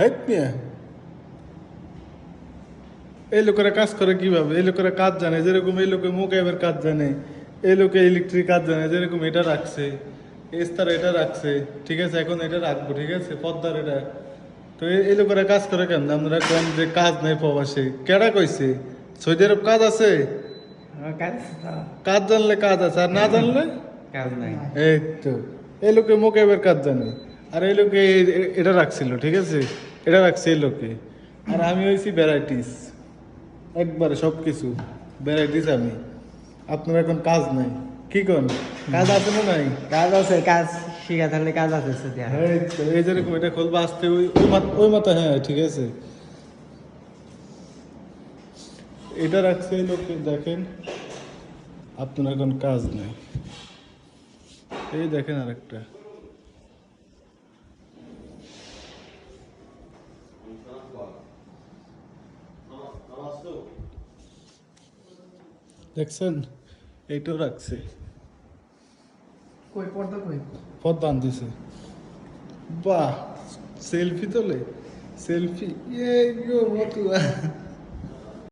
হেট মিয়া এই লোকেরা কাজ করে কীভাবে? এই লোকেরা কাজ জানে যেরকম এই লোকে মোকাইবের কাজ জানে এই লোকে ইলেকট্রিক কাজ জানে যেরকম এটা রাখছে এস্তার এটা রাখছে ঠিক আছে এখন এটা রাখব ঠিক আছে পদ্মার এটা। তো এই- লোকেরা কাজ করে কেন আপনারা কোন যে কাজ নেই প্রবাসে। কেডা কইছে? সৌদি আরব কাজ আছে? কাজ কাজ জানলে কাজ আছে আর না জানলে? কাজ নাই। এই তো। এই লোকে মোকাইবের কাজ জানে। আর এই লোকে এটা রাখছিল ঠিক আছে? এটা রাখছে এই লোকে। আর আমি হয়েছি ভ্যারাইটিস। একবারে সব কিছু ভ্যারাইটিস আমি। আপনার এখন কাজ নাই। কি কন? কাজ আছে না নাই? কাজ আছে কাজ শিখা থাকলে কাজ আছে এই যেরকম এটা খুলবা আসতে ওই ওই মাথা হ্যাঁ ঠিক আছে। এটা রাখছে লোকে দেখেন। আপনার এখন কাজ নেই। এই দেখেন আরেকটা। দেখছেন? এইটাও রাখছে। কই পর্দা কই? পর্দা বান দিছে বাহ সেলফি তোলে? সেলফি? এই গো মতুয়া